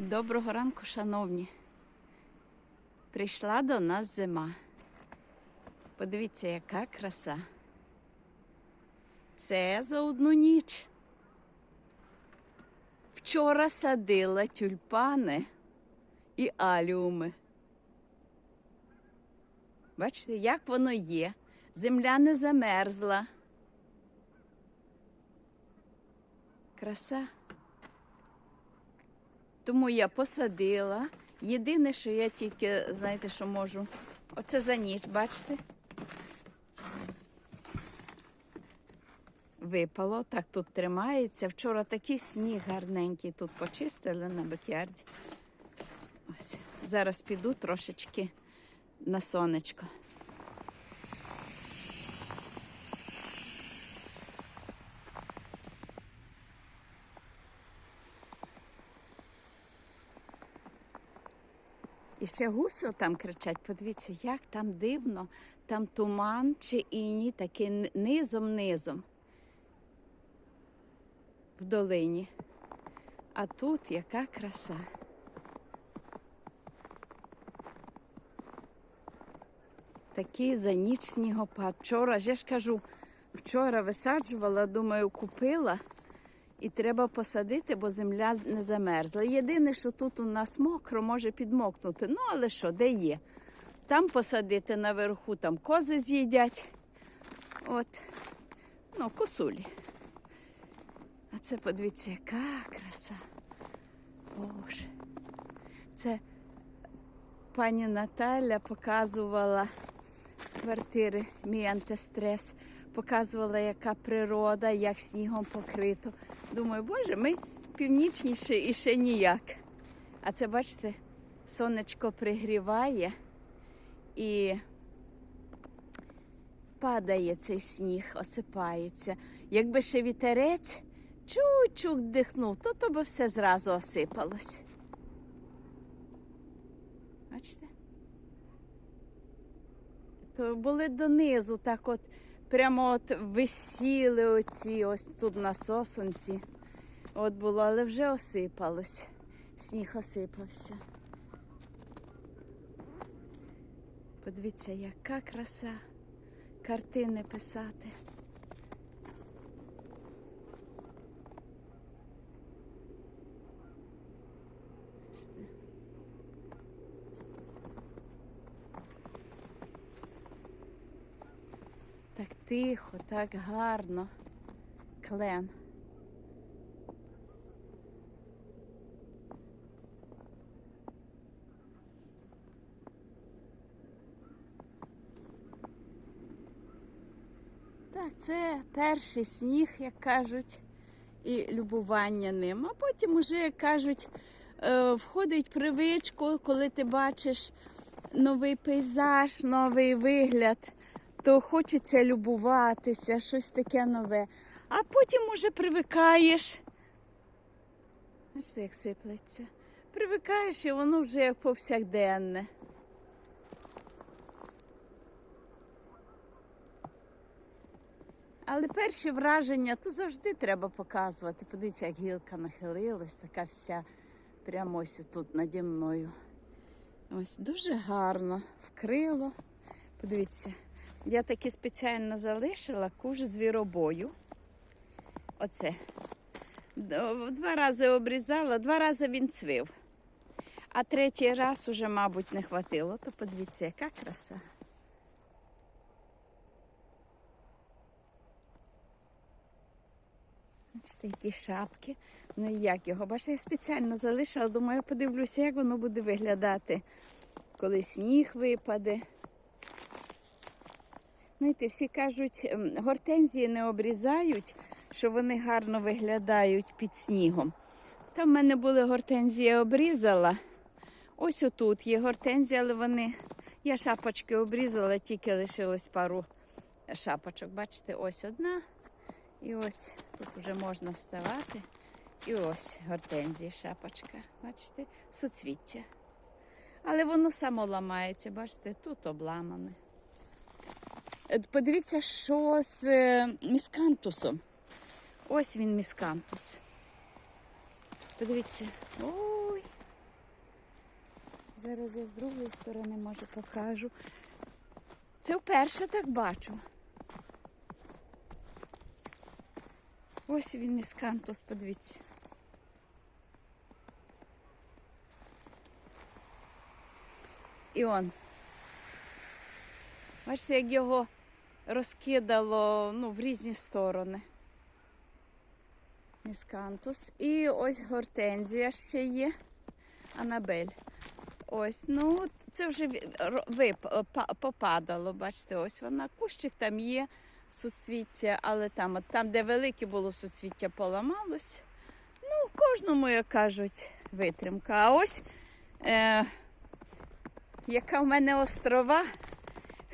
Доброго ранку, шановні. Прийшла до нас зима. Подивіться, яка краса. Це за одну ніч. Вчора садила тюльпани і аліуми. Бачите, як воно є. Земля не замерзла. Краса. Тому я посадила. Єдине, що я тільки, знаєте, що можу. Оце за ніч, бачите? Випало, так тут тримається. Вчора такий сніг гарненький тут почистили на бакярді. Ось. Зараз піду трошечки на сонечко. І ще гуси там кричать. Подивіться, як там дивно, там туман чи іні, такий низом-низом в долині. А тут яка краса. Такий за ніч снігопад. Вчора, я ж кажу, вчора висаджувала, думаю, купила. І треба посадити, бо земля не замерзла. Єдине, що тут у нас мокро, може підмокнути. Ну, але що, де є? Там посадити наверху, там кози з'їдять. От, ну, косулі. А це подивіться, яка краса. Боже. Це пані Наталя показувала з квартири мій антистрес показувала, яка природа, як снігом покрито. Думаю, боже, ми північніше і ще ніяк. А це, бачите, сонечко пригріває і падає цей сніг, осипається. Якби ще вітерець чуть-чуть дихнув, то то би все зразу осипалось. Бачите? То були донизу, так от прямо от висіли оці, ось тут на сосонці. От було, але вже осипалось. Сніг осипався. Подивіться, яка краса картини писати. Бачите? Так тихо, так гарно. Клен. Так, це перший сніг, як кажуть, і любування ним. А потім уже, як кажуть, е, входить привичку, коли ти бачиш новий пейзаж, новий вигляд то хочеться любуватися, щось таке нове. А потім уже привикаєш. Бачите, як сиплеться. Привикаєш і воно вже як повсякденне. Але перші враження то завжди треба показувати. Подивіться, як гілка нахилилась, така вся прямо ось тут наді мною. Ось дуже гарно вкрило. Подивіться. Я таки спеціально залишила куш звіробою. Оце. Два рази обрізала, два рази він цвив. А третій раз уже, мабуть, не хватило, то подивіться, яка краса. Бачите, які шапки. Ну і як його? Бачите, я спеціально залишила, думаю, подивлюся, як воно буде виглядати, коли сніг випаде. Знаєте, всі кажуть, ем, гортензії не обрізають, що вони гарно виглядають під снігом. Там в мене були гортензії, обрізала. Ось отут є гортензії, але вони. Я шапочки обрізала, тільки лишилось пару шапочок. Бачите, ось одна. І ось тут вже можна ставати. І ось гортензії, шапочка. Бачите, суцвіття. Але воно само ламається, бачите, тут обламане. Подивіться, що з е, міскантусом. Ось він міскантус. Подивіться. Ой, Зараз я з другої сторони може покажу. Це вперше так бачу. Ось він міскантус, подивіться. І он. Бачите, як його розкидало ну, в різні сторони. Міскантус. І ось гортензія ще є. Анабель. Ось, ну це вже вип- попадало. Бачите, ось вона. Кущик там є суцвіття, але там, от там, де велике було суцвіття, поламалось. Ну, кожному, як кажуть, витримка. А ось е, яка в мене острова.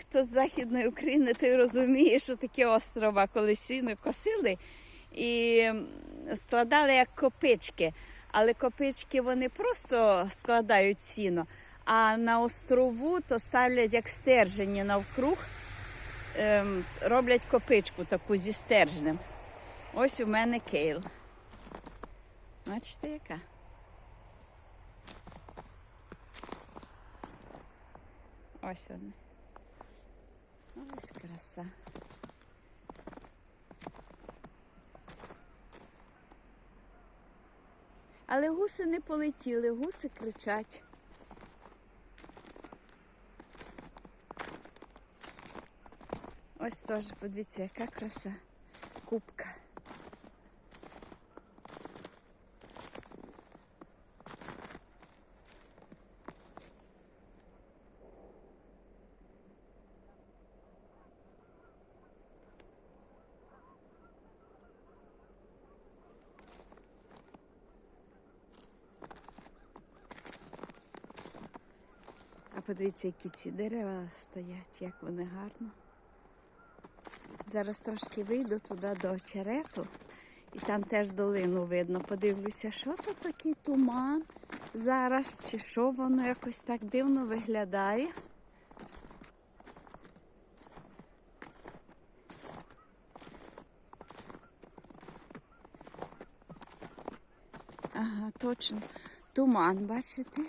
Хто з Західної України, той розуміє, що таке острова, коли сіно косили і складали як копички. Але копички вони просто складають сіно, а на острову то ставлять як стержені навкруг, ем, роблять копичку таку зі стержнем. Ось у мене кейл. Бачите, яка? Ось вони. Ось краса. Але гуси не полетіли, гуси кричать. Ось теж, подивіться, яка краса. Кубка. А подивіться, які ці дерева стоять, як вони гарно. Зараз трошки вийду туди до очерету, і там теж долину видно. Подивлюся, що то такий туман зараз, чи що воно якось так дивно виглядає. Ага, точно. Туман, бачите?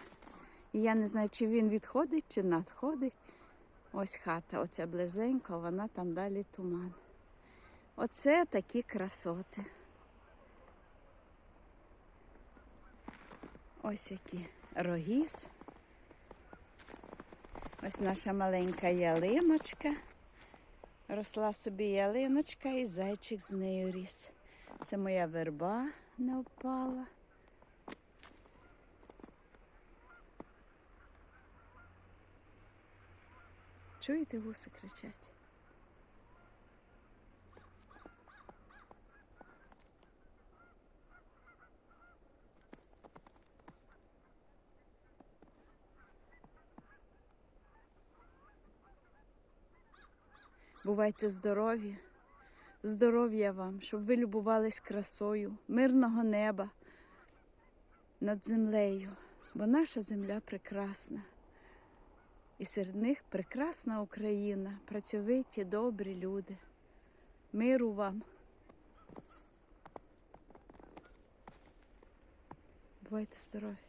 І я не знаю, чи він відходить, чи надходить. Ось хата, оця близенько, вона там далі туман. Оце такі красоти. Ось які рогіз. Ось наша маленька ялиночка. Росла собі ялиночка і зайчик з нею ріс. Це моя верба не впала. Чуєте, гуси кричать? Бувайте здорові, здоров'я вам, щоб ви любувались красою, мирного неба над землею, бо наша земля прекрасна. І серед них прекрасна Україна, працьовиті, добрі люди. Миру вам. Бувайте здорові.